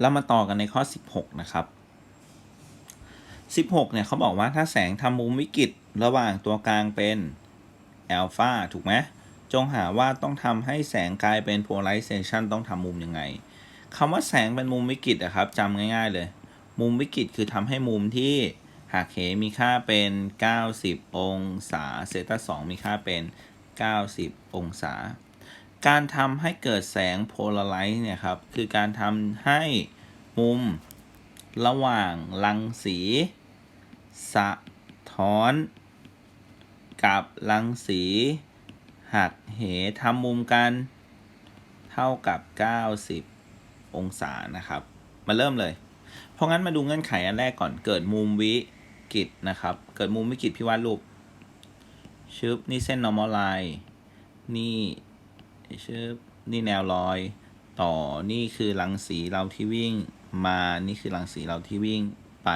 เรามาต่อกันในข้อ 16 นะครับ 16 เนี่ยเขาบอกว่าถ้าแสงทำมุมวิกฤตระหว่างตัวกลางเป็นอัลฟาถูกไหมจงหาว่าต้องทำให้แสงกลายเป็น polarization ต้องทำมุมยังไงคำว่าแสงเป็นมุมวิกฤตอะครับจำง่ายๆเลย มุมวิกฤตคือทำให้มุมที่หากเหมีค่าเป็น 90 องศาเซตา2มีค่าเป็น 90 องศา การทำให้เกิดแสงโพลาไรซ์เนี่ยครับ คือการทำให้มุมระหว่างรังสี สะท้อน กับรังสี หักเหทำมุมกันเท่ากับ 90 องศานะครับ มาเริ่มเลย เพราะงั้นมาดูเงื่อนไขอันแรกก่อนเกิดมุมวิกฤตนะครับ เกิดมุมวิกฤตพี่วาดรูปชึบนี่เส้น normal line นี่ ชึบนี่แนวรอย ต่อนี่คือรังสีเราที่วิ่งมานี่คือรังสีเราที่วิ่งไป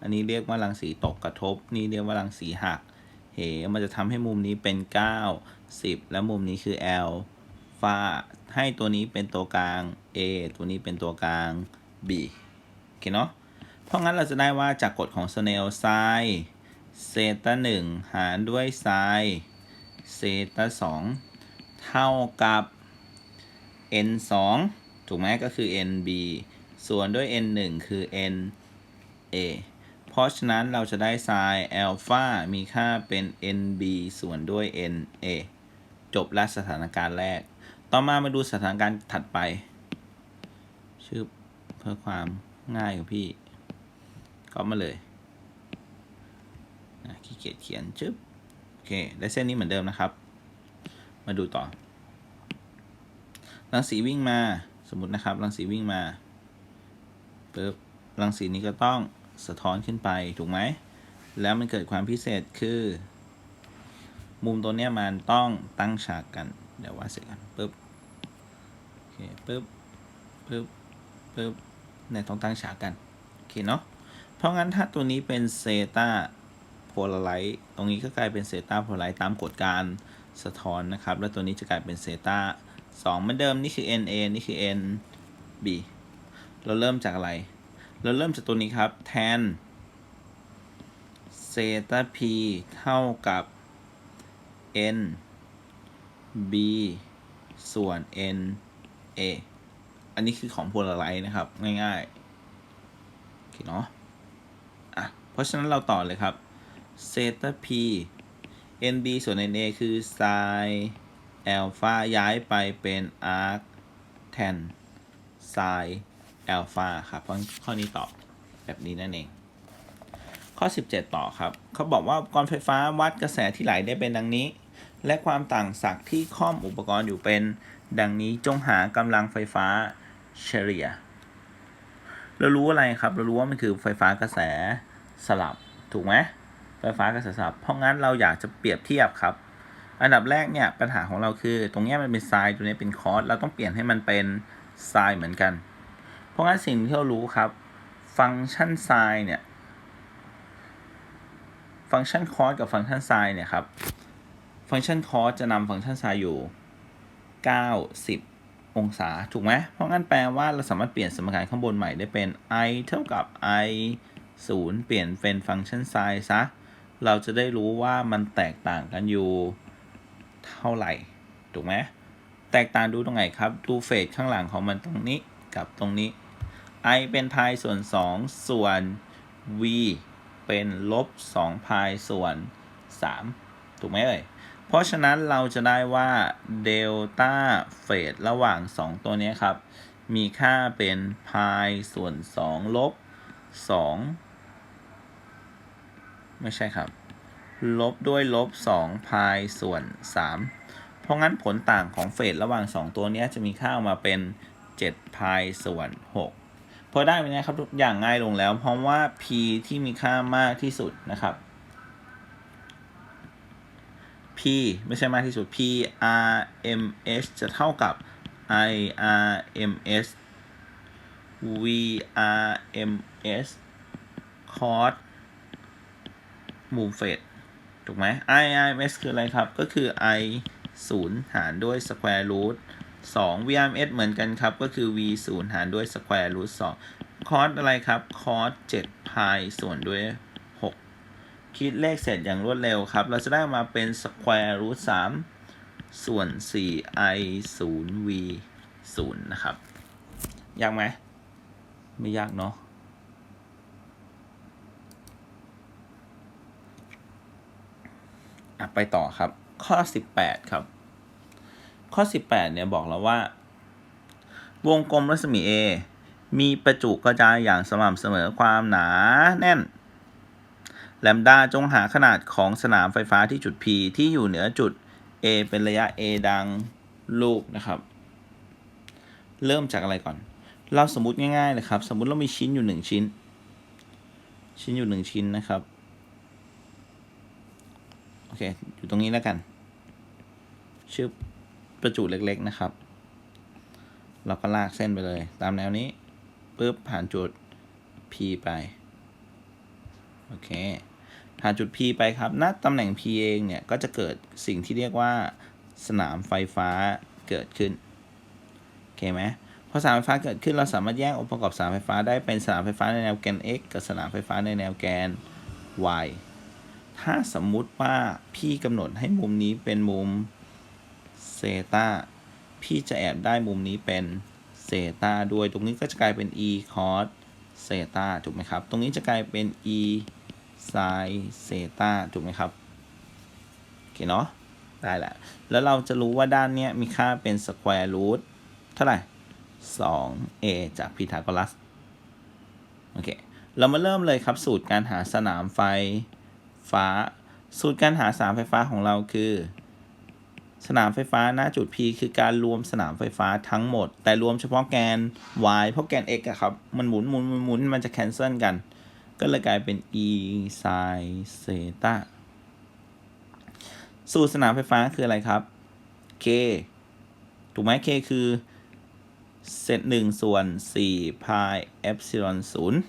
อันนี้เรียกว่ารังสีตกกระทบ นี่เรียกว่ารังสีหักเหมันจะทำให้มุมนี้เป็น 9 10 แล้วมุมนี้คือ L ฟาให้ตัวนี้เป็นตัวกลาง A ตัวนี้เป็นตัวกลาง B โอเคเนาะเพราะงั้นเราจะได้ว่าจากกฎของสเนลไซเซต้าหนึ่งหารด้วยไซเซต้าสอง เท่ากับ n 2ถูกไหมก็คือ nb ส่วนด้วย n 1คือ na เพราะฉะนั้นเราจะได้ไซน์อัลฟามีค่าเป็น nb ส่วนด้วย na จบและสถานการณ์แรก ต่อมามาดูสถานการณ์ถัดไปชื่อเพื่อความง่ายของพี่ก็มาเลยขี้เกียจเขียนจึ๊บโอเค ได้เส้นนี้เหมือนเดิมนะครับ มาดูต่อ รังสีวิ่งมา สมมตินะครับ รังสีวิ่งมาปึ๊บรังสีนี้ก็ต้องสะท้อนขึ้นไปถูกไหม แล้วมันเกิดความพิเศษคือ มุมตัวเนี้ยมันต้องตั้งฉากกัน เดี๋ยวว่าดเสร็จกันปึ๊บโอเคปึ๊บปึ๊บปึ๊บเนี่ยต้องตั้งฉากกัน โอเคเนาะ เพราะงั้นถ้าตัวนี้เป็นเซตาโพลาไรต์ตรงนี้ก็กลายเป็นเซตาโพลาไรต์ตามกฎการ สะท้อนนะครับ แล้วตัวนี้จะกลายเป็นเซต้าสองเหมือนเดิมนี่คือ NA นี่คือ NB เราเริ่มจากอะไร เราเริ่มจากตัวนี้ครับ แทนเซต้า P เท่ากับ N B ส่วน N A อันนี้คือของพลาไรต์นะครับ ง่ายๆโอเคเนาะอะเพราะฉะนั้นเราต่อเลยครับเซต้า P NB ส่วน NA คือ sin แอลฟาย้ายไปเป็น arc tan sin แอลฟาครับเพราะข้อนี้ตอบแบบนี้นั่นเอง ข้อ 17 ต่อครับ เขาบอกว่าอุปกรณ์ไฟฟ้าวัดกระแสที่ไหลได้เป็นดังนี้ และความต่างศักย์ที่ข้อมอุปกรณ์อยู่เป็นดังนี้จงหากำลังไฟฟ้าเฉลี่ย เรารู้อะไรครับ เรารู้ว่ามันคือไฟฟ้ากระแสสลับถูกไหม ไฟฟ้ากระแสสลับเพราะงั้นเราอยากจะเปรียบเทียบครับ อันดับแรกเนี่ยปัญหาของเราคือ ตรงนี้มันเป็นไซน์ตัวนี้เป็นคอสเราต้องเปลี่ยนให้มันเป็นไซน์เหมือนกัน เพราะงั้นสิ่งที่เรารู้ครับ ฟังก์ชันไซน์เนี่ย ฟังก์ชันคอสกับฟังก์ชันไซน์เนี่ยครับ ฟังก์ชันคอสจะนำฟังก์ชันไซน์อยู่ 90องศาถูกไหม เพราะงั้นแปลว่าเราสามารถเปลี่ยนสมการข้างบนใหม่ได้เป็น i เท่ากับ i 0 เปลี่ยนเป็นฟังก์ชันไซน์ซะ เราจะได้รู้ว่ามันแตกต่างกันอยู่เท่าไหร่ ถูกไหมแตกต่างดูตรงไหนครับ ดูเฟสข้างหลังของมันตรงนี้กับตรงนี้ i เป็นพายส่วน 2 ส่วน v เป็นลบ2พายส่วน 3 ถูกไหมเอ่ย เพราะฉะนั้นเราจะได้ว่าเดลต้าเฟสระหว่าง 2 ตัวนี้ครับ มีค่าเป็นพายส่วน 2 ลบ 2 ไม่ใช่ครับ ลบด้วยลบ2พายส่วน 3 เพราะงั้นผลต่างของเฟสระหว่าง 2 ตัวนี้จะมีค่าออกมาเป็น7พายส่วน 6 พอได้ไหมนะครับทุกอย่างง่ายลงแล้ว เพราะว่า p ที่มีค่ามากที่สุดนะครับ p ไม่ใช่มากที่สุด p r m s จะเท่ากับ i r m s v r m s cos มุมเฟสถูกไหม i r m s คืออะไรครับ ก็คือ i 0 หารด้วย square root 2 VRMS เหมือนกันครับ ก็คือ v 0หารด้วย square root 2คอสอะไรครับคอส7พายส่วนด้วย 6 คิดเลขเสร็จอย่างรวดเร็วครับ เราจะได้มาเป็น square root 3ส่วน 4 i 0 v 0นะครับ ยากไหม ไม่ยากเนาะ อะไปต่อครับ ข้อ 18 ครับ ข้อ 18 เนี่ยบอกเราว่า วงกลมรัศมี A มีประจุกระจายอย่างสม่ำเสมอความหนาแน่นแลมดาจงหาขนาดของสนามไฟฟ้าที่จุด P ที่อยู่เหนือจุด A เป็นระยะ A ดังรูปนะครับ เริ่มจากอะไรก่อน เราสมมติง่ายๆเลยครับ สมมติเรามีชิ้นอยู่ 1 ชิ้น ชิ้นอยู่ 1 ชิ้นนะครับ เค อยู่ตรงนี้แล้วกันชื่อประจุเล็กๆนะครับ เราก็ลากเส้นไปเลย ตามแนวนี้ปุ๊บผ่านจุด P ไป โอเค ผ่านจุด P ไปครับณตำแหน่ง P เองเนี่ย ก็จะเกิดสิ่งที่เรียกว่าสนามไฟฟ้าเกิดขึ้น โอเคไหมพอสนามไฟฟ้าเกิดขึ้นเราสามารถแยกองค์ประกอบสนามไฟฟ้าได้เป็นสนามไฟฟ้าในแนวแกน x กับสนามไฟฟ้าในแนวแกน y ถ้าสมมุติว่าพี่กำหนดให้มุมนี้เป็นมุมเซตาพี่จะแอบได้มุมนี้เป็นเซตาด้วยตรงนี้ก็จะกลายเป็น e cos เซตาถูกไหมครับ ตรงนี้จะกลายเป็น e sin เซตาถูกไหมครับโอเคเนาะได้แหละ แล้วเราจะรู้ว่าด้านเนี้ยมีค่าเป็น square root เท่าไหร่ 2a จากพีทาโกรัส โอเค เรามาเริ่มเลยครับสูตรการหาสนามไฟ ฟ้า สูตรการหาสนามไฟฟ้าของเราคือ สนามไฟฟ้าหน้าจุด P คือการรวมสนามไฟฟ้าทั้งหมด แต่รวมเฉพาะแกน y เพราะแกน x อะครับ มันหมุนหมุนหมุนหมุนมันจะแคนเซิลกัน ก็เลยกลายเป็น e sin เซตาสูตรสนามไฟฟ้าคืออะไรครับ k ถูกไหม k คือเศษหนึ่งส่วนสี่พายเอฟซิลอนศูนย์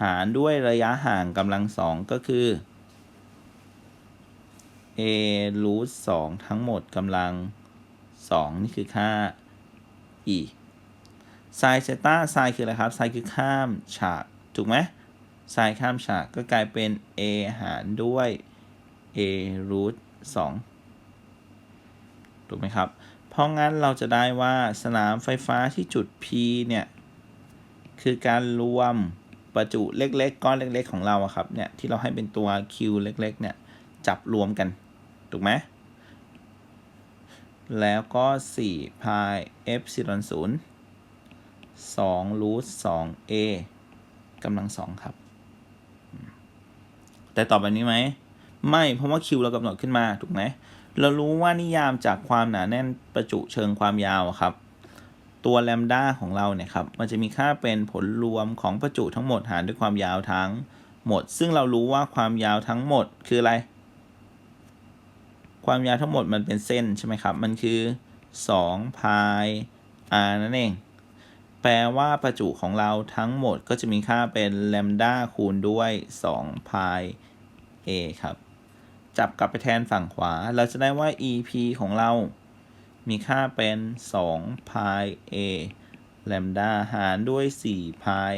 หารด้วยระยะห่างกำลังสองก็คือ a รูทสองทั้งหมดกำลังสองนี่คือค่า e ไซเซต้าไซคืออะไรครับไซคือข้ามฉากถูกไหมไซข้ามฉากก็กลายเป็น a หารด้วย a รูทสองถูกไหมครับ เพราะงั้นเราจะได้ว่าสนามไฟฟ้าที่จุด P เนี่ย คือการรวมประจุเล็กๆ ก้อนเล็ก ๆ ของเราอะครับเนี่ยที่เราให้เป็นตัว Q เล็ก ๆ เนี่ย จับรวมกัน ถูกไหมแล้วก็ 4 พายเอฟซิลอนศูนย์2รูท2 a กำลังสองครับ แต่ตอบแบบนี้ไหม ไม่เพราะว่า Q เรากำหนดขึ้นมา ถูกไหมเรารู้ว่านิยามจากความหนาแน่นประจุเชิงความยาวครับ ตัวแลมด้าของเราเนี่ยครับ มันจะมีค่าเป็นผลรวมของประจุทั้งหมดหารด้วยความยาวทั้งหมด ซึ่งเรารู้ว่าความยาวทั้งหมดคืออะไร ความยาวทั้งหมดมันเป็นเส้นใช่ไหมครับ มันคือ2พาย r นั่นเอง แปลว่าประจุของเราทั้งหมดก็จะมีค่าเป็นแลมด้าคูณด้วย2พาย a ครับ จับกลับไปแทนฝั่งขวา เราจะได้ว่า EP ของเรา มีค่าเป็น2พาย a แลมด้าหารด้วย4พาย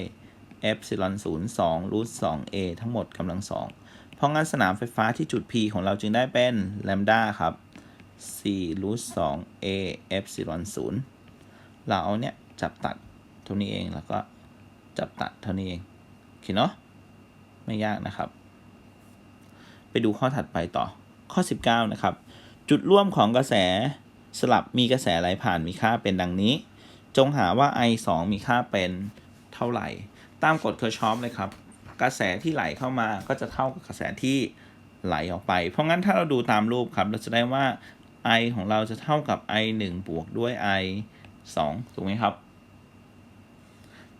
เอฟซิลอน0 2รูท2 a ทั้งหมดกำลัง2 เพราะงั้นสนามไฟฟ้าที่จุด P ของเราจึงได้เป็นแลมด้าครับ4รูท2 a เอฟซิลอน0เราเอาเนี้ยจับตัดเท่านี้เองแล้วก็จับตัดเท่านี้เองโอเคเนาะไม่ยากนะครับ ไปดูข้อถัดไปต่อข้อ 19 นะครับ จุดร่วมของกระแสสลับมีกระแสไหลผ่านมีค่าเป็นดังนี้ จงหาว่า I 2มีค่าเป็นเท่าไหร่ ตามกฎเคอร์ชอฟเลยครับ กระแสที่ไหลเข้ามาก็จะเท่ากับกระแสที่ไหลออกไป เพราะงั้นถ้าเราดูตามรูปครับ เราจะได้ว่า I ของเราจะเท่ากับ I 1บวกด้วย I 2ถูกไหมครับ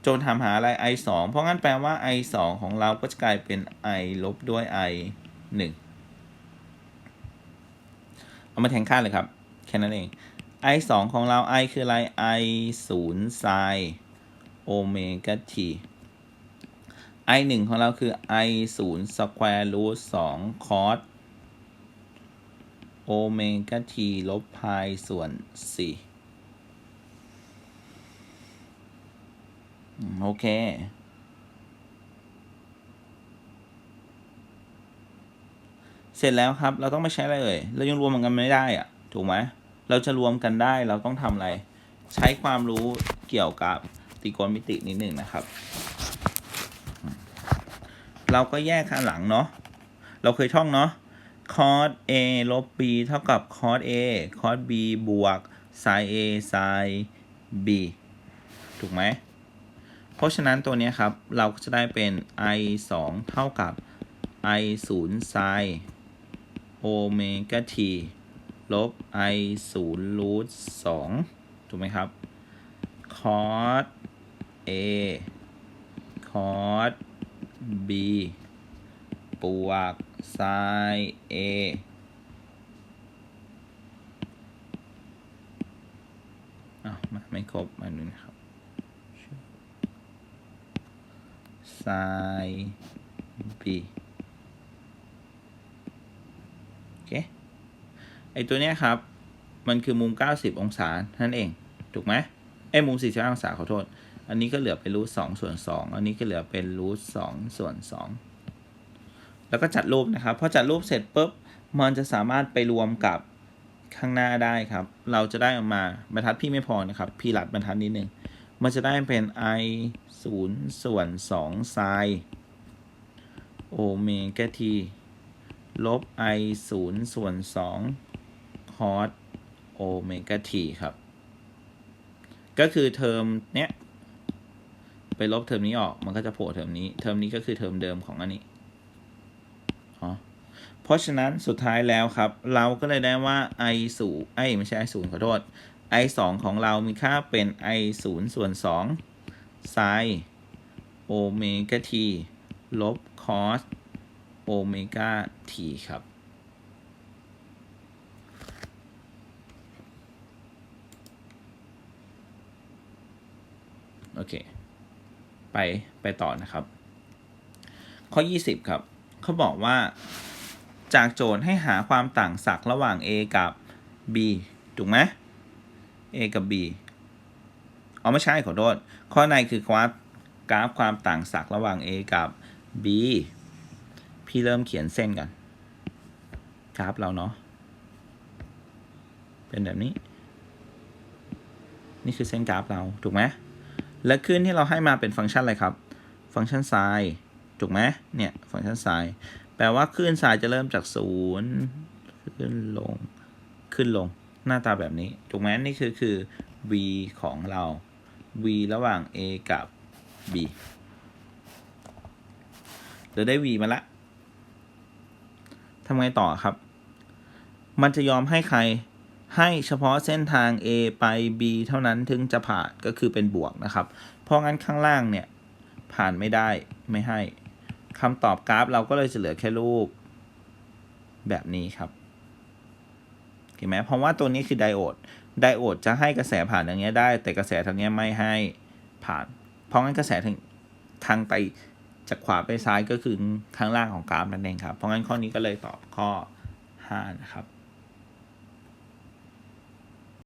โจทย์ถามหาอะไร I 2เพราะงั้นแปลว่า I 2ของเราก็จะกลายเป็น I ลบด้วย I 1เอามาแทนค่าเลยครับ แค่นั้นเอง I 2ของเรา I คืออะไร I 0 sin โอเมก้า t i 1ของเราคือ i 0 square root 2 cos โอเมก้าทีลบพาส่วนสี่โอเค เสร็จแล้วครับ เราต้องไม่ใช้อะไรเลยเรายังรวมกันไม่ได้อะถูกไหม เราจะรวมกันได้ เราต้องทำอะไร ใช้ความรู้เกี่ยวกับตรีโกณมิตินิดหนึ่งนะครับ เราก็แยกข้างหลังเนาะ เราเคยท่องเนาะ cos a ลบ b เท่ากับ cos a cos b บวก sin a sin b ถูกไหม เพราะฉะนั้นตัวนี้ครับ เราก็จะได้เป็น i 2เท่ากับ i 0 sin โอเมก้า t ลบ i 0 root 2ถูกไหมครับ cos a cos b บวก sin a อ้าวมาไม่ครบมาดูนะครับ sin b โอเค ไอตัวเนี้ยครับ มันคือมุม 90 องศานั่นเอง ถูกไหมไอมุม 45 องศาขอโทษ อันนี้ก็เหลือเป็นรูท2ส่วน2อันนี้ก็เหลือเป็นรูท2ส่วน2แล้วก็จัดรูปนะครับ พอจัดรูปเสร็จปุ๊บ มันจะสามารถไปรวมกับข้างหน้าได้ครับ เราจะได้ออกมาบรรทัดพี่ไม่พอนะครับ พี่หลัดบรรทัดนิดนึง มันจะได้เป็น i 0ส่วน2 sin โอเมก้า t ลบ i 0ส่วน2 cos โอเมก้า t ครับ ก็คือเทอมเนี้ย ไปลบเทอมนี้ออก มันก็จะโผล่เทอมนี้ เทอมนี้ก็คือเทอมเดิมของอันนี้เพราะฉะนั้นสุดท้ายแล้วครับ เราก็เลยได้ว่า i ศูนย์ไอยไม่ใช่ i ศูนย์ขอโทษ i สองของเรามีค่าเป็น i ศูนย์ส่วนสอง sin โอเมก้า t ลบ cos โอเมก้า t ครับ โอเค ไปไปต่อนะครับ ข้อ 20 ครับเขาบอกว่าจากโจทย์ให้หาความต่างศักย์ระหว่าง a กับ b ถูกไหม a กับ b อ๋อไม่ใช่ขอโทษ ข้อในคือกราฟกราฟความต่างศักย์ระหว่าง a กับ b พี่เริ่มเขียนเส้นก่อนกราฟเราเนาะ เป็นแบบนี้ นี่คือเส้นกราฟเรา ถูกไหม และคลื่นที่เราให้มาเป็นฟังก์ชันอะไรครับ ฟังก์ชันไซน์ถูกไหมเนี่ย ฟังก์ชันไซน์แปลว่าคลื่นไซน์จะเริ่มจากศูนย์ขึ้นลง ขึ้นลง หน้าตาแบบนี้ ถูกไหมนี่คือคือ v ของเรา v ระหว่าง a กับ b เราได้ v มาละทำไงต่อครับ มันจะยอมให้ใคร ให้เฉพาะเส้นทาง A ไป B เท่านั้นถึงจะผ่านก็คือเป็นบวกนะครับ เพราะงั้นข้างล่างเนี่ย ผ่านไม่ได้ไม่ให้คำตอบกราฟเราก็เลยจะเหลือแค่รูป แบบนี้ครับเห็นไหมเพราะว่าตัวนี้คือไดโอดไดโอดจะให้กระแสผ่านอย่างเงี้ยได้ แต่กระแสทางเนี้ยไม่ให้ผ่าน เพราะงั้นกระแสทางทางไปจากขวาไปซ้ายก็คือข้างล่างของกราฟนั่นเองครับ เพราะงั้นข้อนี้ก็เลยตอบข้อ 5 นะครับ